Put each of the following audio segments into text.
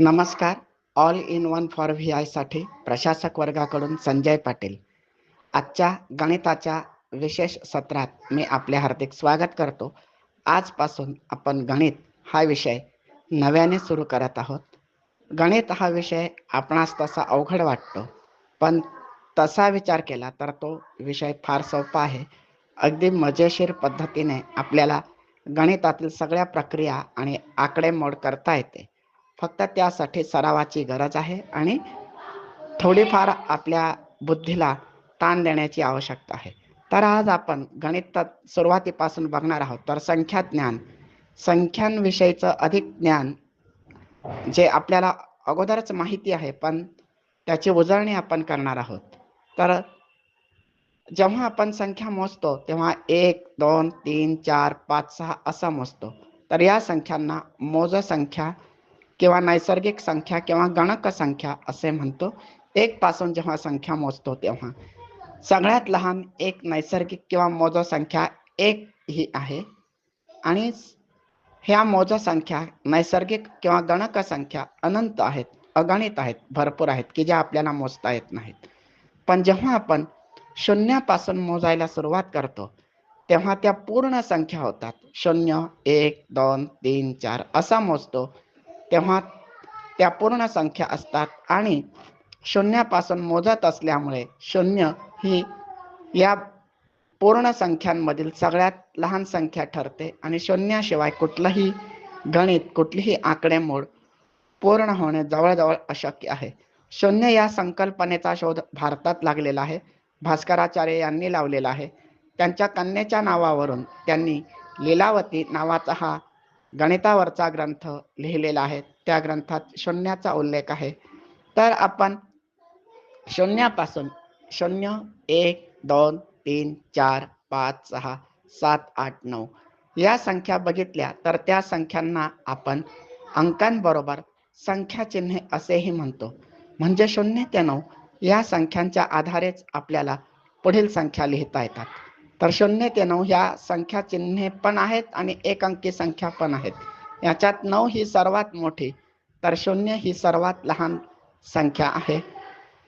नमस्कार. All in one for V आयसाठी प्रशासक वर्गाकडून संजय पाटील. आजच्या गणिताच्या विशेष सत्रात मी आपले हार्दिक स्वागत करतो. आजपासून आपण गणित हा विषय नव्याने सुरू करत आहोत. गणित हा विषय आपणास तसा अवघड वाटतो पण तसा विचार केला तर तो विषय फार सोपा आहे. अगदी मजेशीर पद्धतीने आपल्याला गणितातील सगळ्या प्रक्रिया आणि आकडेमोड करता येते. फक्त त्यासाठी सरावाची गरज आहे आणि थोडीफार आपल्या बुद्धीला ताण देण्याची आवश्यकता आहे. तर आज आपण गणितात सुरुवातीपासून बघणार आहोत. तर संख्या ज्ञान. संख्यांविषयीचं अधिक ज्ञान जे आपल्याला अगोदरच माहिती आहे पण त्याची उजळणी आपण करणार आहोत. तर जेव्हा आपण संख्या मोजतो तेव्हा एक दोन तीन चार पाच सहा असा मोजतो. तर या संख्यांना मोज संख्या किंवा नैसर्गिक संख्या किंवा गणक संख्या असे म्हणतो. एक पासून जेव्हा संख्या मोजतो तेव्हा. सगळ्यात लहान एक नैसर्गिक किंवा मोज संख्या एक ही आहे. आणि ह्या मोज संख्या नैसर्गिक किंवा गणक संख्या अनंत आहेत अगणित आहेत भरपूर आहेत की ज्या आपल्याला मोजता येत नाहीत. पण जेव्हा आपण शून्यापासून मोजायला सुरुवात करतो तेव्हा त्या पूर्ण संख्या होतात. शून्य एक दोन तीन चार असा मोजतो. तेव्हा त्या पूर्ण संख्या असतात. आणि शून्यापासून मोजत असल्यामुळे शून्य ही या पूर्ण संख्यांमधील सगळ्यात लहान संख्या ठरते. आणि शून्याशिवाय कुठलंही गणित कुठलीही आकडेमोड पूर्ण होणे जवळजवळ अशक्य आहे. शून्य या संकल्पनेचा शोध भारतात लागलेला आहे. भास्कराचार्य यांनी लावलेला आहे. त्यांच्या कन्येच्या नावावरून त्यांनी लीलावती नावाचा हा गणितावरचा ग्रंथ लिहिलेला आहे. त्या ग्रंथात शून्याचा उल्लेख आहे. तर आपण शून्यापासून शून्य एक दोन तीन चार पाच सहा सात आठ नऊ या संख्या बघितल्या तर त्या संख्यांना आपण अंकांबरोबर संख्या चिन्हे असेही म्हणतो. म्हणजे शून्य ते नऊ या संख्यांच्या आधारेच आपल्याला पुढील संख्या लिहिता येतात. तर शून्य ते नऊ ह्या संख्या चिन्हे पण आहेत आणि एक अंकी संख्या पण आहेत. याच्यात नऊ ही सर्वात मोठी तर शून्य ही सर्वात लहान संख्या आहे.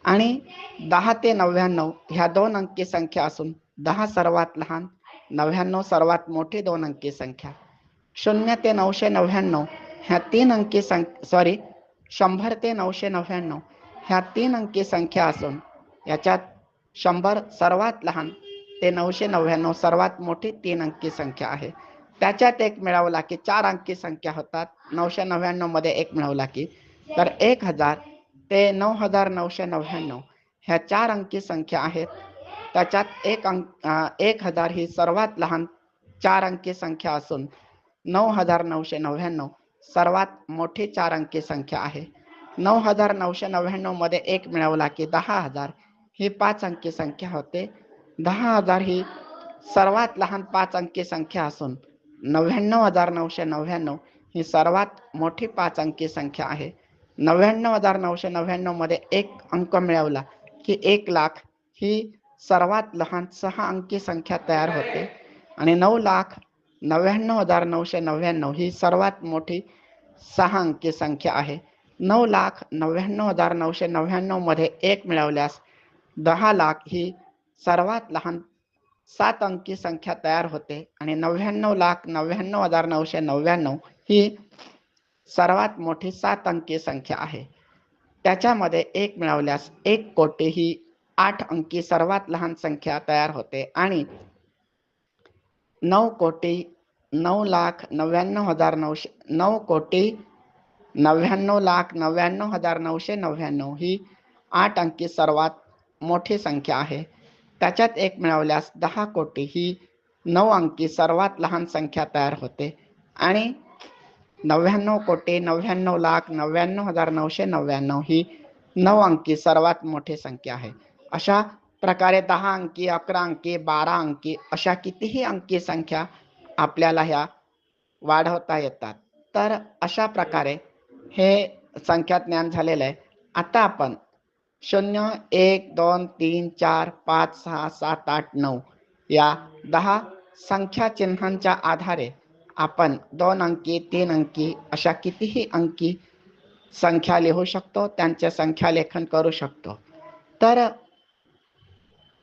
आणि दहा ते नव्याण्णव ह्या दोन अंकी संख्या असून दहा सर्वात लहान नव्याण्णव सर्वात मोठी दोन अंकी संख्या. शून्य ते नऊशे नव्याण्णव ह्या तीन अंकी संख्या सॉरी शंभर ते नऊशे नव्याण्णव ह्या तीन अंकी संख्या असून याच्यात शंभर सर्वात लहान ते नऊशे नव्याण्णव सर्वात मोठी तीन अंकी संख्या आहे. त्याच्यात एक मिळवला की चार अंकी संख्या होतात. नऊशे नव्याण्णवमध्ये एक मिळवला की तर एक हजार ते नऊ हजार नऊशे नव्याण्णव ह्या चार अंकी संख्या आहेत. त्याच्यात एक अंक एक हजार ही सर्वात लहान चार अंकी संख्या असून नऊ हजार नऊशे नव्याण्णव सर्वात मोठी चार अंकी संख्या आहे. नऊ हजार नऊशे नव्याण्णवमध्ये एक मिळवला की दहा हजार ही पाच अंकी संख्या होते. दहा हजार ही सर्वात लहान पाच अंकी संख्या असून नव्याण्णव हजार नऊशे नव्याण्णव ही सर्वात मोठी पाच अंकी संख्या आहे. नव्याण्णव हजार नऊशे नव्याण्णवमध्ये एक अंक मिळवला की एक लाख ही सर्वात लहान सहा अंकी संख्या तयार होते. आणि नऊ लाख नव्याण्णव हजार नऊशे नव्याण्णव ही सर्वात मोठी सहा अंकी संख्या आहे. नऊ लाख नव्याण्णव हजार नऊशे नव्याण्णवमध्ये एक मिळवल्यास दहा लाख ही सर्वात लहान सात अंकी संख्या तयार होते आणि नव्याण्णव लाख नव्याण्णव हजार नऊशे नव्याण्णव ही सर्वात मोठी सात अंकी संख्या आहे. त्याच्यामध्ये एक मिळवल्यास एक कोटी ही आठ अंकी सर्वात लहान संख्या तयार होते आणि नऊ कोटी नऊ लाख नव्याण्णव हजार नऊशे नऊ कोटी नव्याण्णव लाख नव्याण्णव हजार नऊशे नव्याण्णव ही आठ अंकी सर्वात मोठी संख्या आहे. त्याच्यात एक मिळवल्यास दहा कोटी ही नऊ अंकी सर्वात लहान संख्या तयार होते. आणि नव्याण्णव कोटी नव्याण्णव लाख नव्याण्णव हजार नऊशे नव्याण्णव ही नऊ अंकी सर्वात मोठी संख्या आहे. अशा प्रकारे दहा अंकी अकरा अंकी बारा अंकी अशा कितीही अंकी संख्या आपल्याला ह्या वाढवता येतात. तर अशा प्रकारे हे संख्या ज्ञान झालेलं आहे. आता आपण शून्य एक दोन तीन चार पाच सहा सात आठ नऊ या दहा संख्या चिन्हांच्या आधारे आपण दोन अंकी तीन अंकी अशा कितीही अंकी संख्या लिहू शकतो त्यांचे संख्या लेखन करू शकतो. तर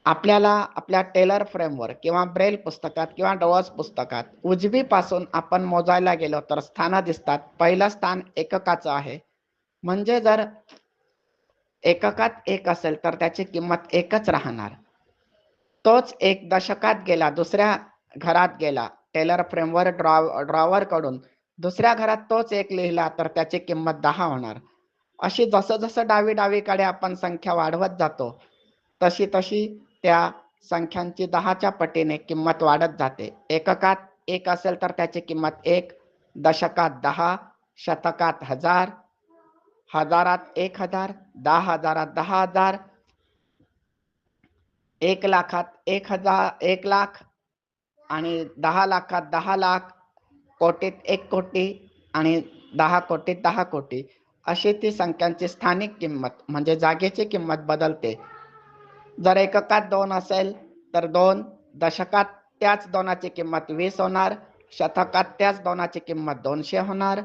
आपल्याला आपल्या टेलर फ्रेमवर किंवा ब्रेल पुस्तकात किंवा डोळस पुस्तकात उजवीपासून आपण मोजायला गेलो तर स्थानं दिसतात. पहिलं स्थान एककाचं आहे. म्हणजे जर एककात एक असेल तर त्याची किंमत एकच राहणार. तोच एक दशकात गेला दुसऱ्या घरात गेला. टेलर फ्रेमवर ड्रॉ ड्रॉवर कडून दुसऱ्या घरात तोच एक लिहिला तर त्याची किंमत दहा होणार. अशी जसं जसं डावी डावीकडे आपण संख्या वाढवत जातो तशी तशी त्या संख्यांची दहाच्या पटीने किंमत वाढत जाते. एककात एक असेल तर त्याची किंमत एक दशकात दहा शतकात हजार हजारात एक हजार दहा हजारात दहा हजार. एक लाखात एक हजार एक लाख आणि दहा लाखात दहा लाख कोटीत एक कोटी आणि दहा कोटीत दहा कोटी. अशी ती संख्यांची स्थानिक किंमत म्हणजे जागेची किंमत बदलते. जर एककात दोन असेल तर दोन दशकात त्याच दोनाची किंमत वीस होणार शतकात त्याच दोनाची किंमत दोनशे होणार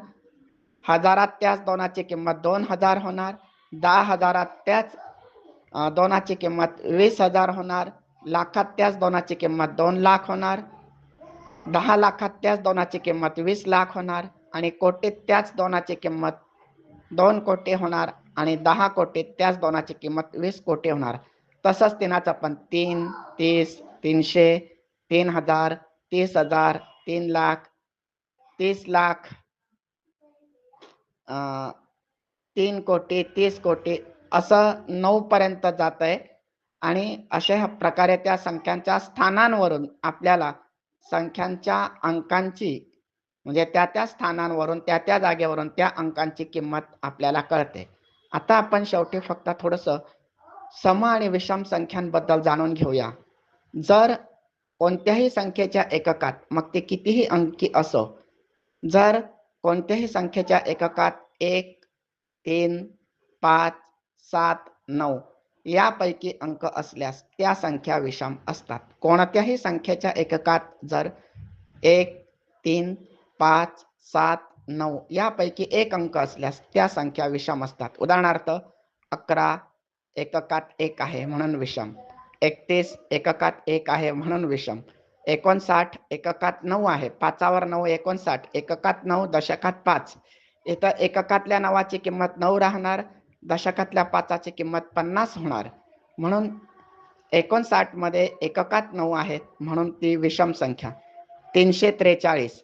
हजारात त्याच दोनाची किंमत दोन हजार होणार. दहा हजारात त्याच दोनाची किंमत वीस हजार होणार. लाखात त्याच दोनाची किंमत दोन लाख होणार. दहा लाखात त्याच दोनाची किंमत वीस लाख होणार आणि कोटीत त्याच दोनाची किंमत दोन कोटी होणार आणि दहा कोटीत त्याच दोनाची किंमत वीस कोटी होणार. तसंच तिनाचं पण तीन तीस तीनशे तीन हजार तीस हजार तीन लाख तीस लाख तीन कोटी तीस कोटी असं नऊ पर्यंत जात आहे. आणि अशा प्रकारे त्या संख्यांच्या स्थानांवरून आपल्याला संख्यांच्या अंकांची म्हणजे त्या त्या स्थानांवरून त्या त्या जागेवरून त्या अंकांची किंमत आपल्याला कळते. आता आपण शेवटी फक्त थोडस सम आणि विषम संख्यांबद्दल जाणून घेऊया. जर कोणत्याही संख्येच्या एककात मग ते कितीही अंकी असो जर कोणत्याही संख्येच्या एककात एक तीन पाच सात नऊ यापैकी अंक असल्यास त्या संख्या विषम असतात. कोणत्याही संख्येच्या एककात जर एक तीन पाच सात नऊ यापैकी एक अंक असल्यास त्या संख्या विषम असतात. उदाहरणार्थ अकरा एककात एक आहे म्हणून विषम. एकतीस एककात एक आहे म्हणून विषम. एकोणसाठ एककात नऊ आहे. पाचावर नऊ एकोणसाठ एककात नऊ दशकात पाच. इथं एककातल्या नवाची किंमत नऊ राहणार दशकातल्या पाचाची किंमत पन्नास होणार. म्हणून एकोणसाठमध्ये एककात नऊ आहेत म्हणून ती विषम संख्या. तीनशे त्रेचाळीस.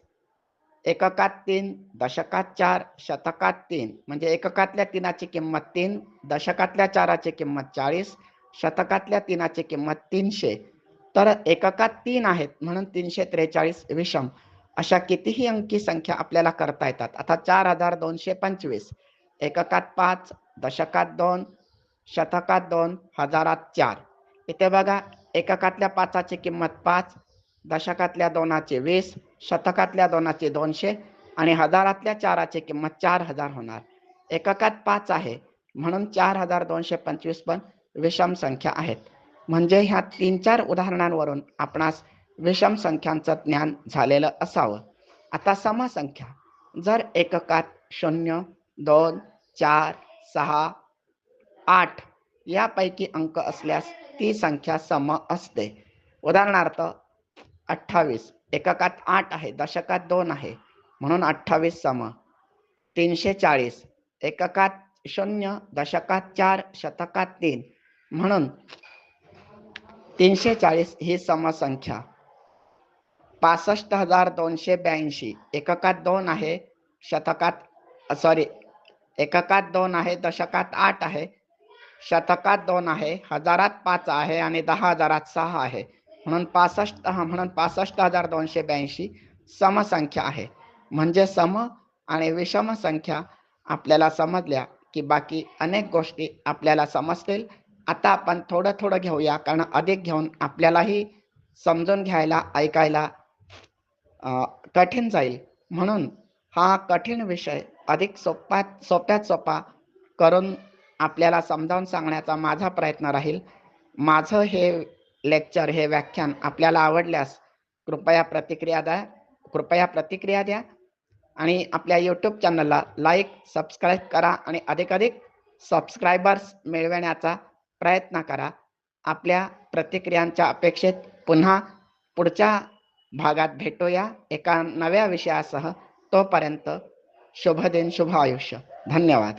एककात तीन दशकात चार शतकात तीन. म्हणजे एककातल्या तीनाची किंमत तीन दशकातल्या चाराची किंमत चाळीस शतकातल्या तीनाची किंमत तीनशे. तर एककात तीन आहेत म्हणून तीनशे त्रेचाळीस विषम. अशा कितीही अंकी संख्या आपल्याला करता येतात. आता चार हजार दोनशे पंचवीस. एककात पाच दशकात दोन शतकात दोन हजारात चार. इथे बघा एककातल्या पाचाची किंमत पाच दशकातल्या दोनाची वीस शतकातल्या दोनाची दोनशे आणि हजारातल्या चाराची किंमत चार हजार होणार. एककात पाच आहे म्हणून चार हजार दोनशे पंचवीस पण विषम संख्या आहेत. म्हणजे ह्या तीन चार उदाहरणांवरून आपणास विषम संख्यांचं ज्ञान झालेलं असावं. आता समसंख्या. जर एककात शून्य दोन चार सहा आठ यापैकी अंक असल्यास ती संख्या सम असते. उदाहरणार्थ अठ्ठावीस. एककात आठ आहे दशकात दोन आहे म्हणून अठ्ठावीस सम. तीनशे चाळीस. एककात शून्य दशकात चार शतकात तीन म्हणून तीनशे चाळीस ही समसंख्या. पासष्ट हजार दोनशे ब्याऐंशी. एककात दोन आहे शतकात सॉरी एककात दोन आहे दशकात आठ आहे शतकात दोन आहे हजारात पाच आहे आणि दहा हजारात सहा आहे. म्हणून पासष्ट हा म्हणून पासष्ट हजार दोनशे ब्याऐंशी समसंख्या आहे. म्हणजे सम आणि विषम संख्या आपल्याला समजल्या की बाकी अनेक गोष्टी आपल्याला समजतील. आता आपण थोडं थोडं घेऊया कारण अधिक घेऊन आपल्यालाही समजून घ्यायला ऐकायला कठीण जाईल. म्हणून हा कठीण विषय अधिक सोप्यात सोप्यात सोपा करून आपल्याला समजावून सांगण्याचा माझा प्रयत्न राहील. माझं हे लेक्चर हे व्याख्यान आपल्याला आवडल्यास कृपया प्रतिक्रिया द्या कृपया प्रतिक्रिया द्या आणि आपल्या यूट्यूब चॅनलला लाईक सबस्क्राईब करा आणि अधिकाधिक सबस्क्रायबर्स मिळवण्याचा प्रयत्न करा. आपल्या प्रतिक्रियांच्या अपेक्षेत पुन्हा पुढच्या भागात भेटूया. एका नव्या विषयासह तोपर्यंत शुभ दिन शुभ आयुष्य. धन्यवाद.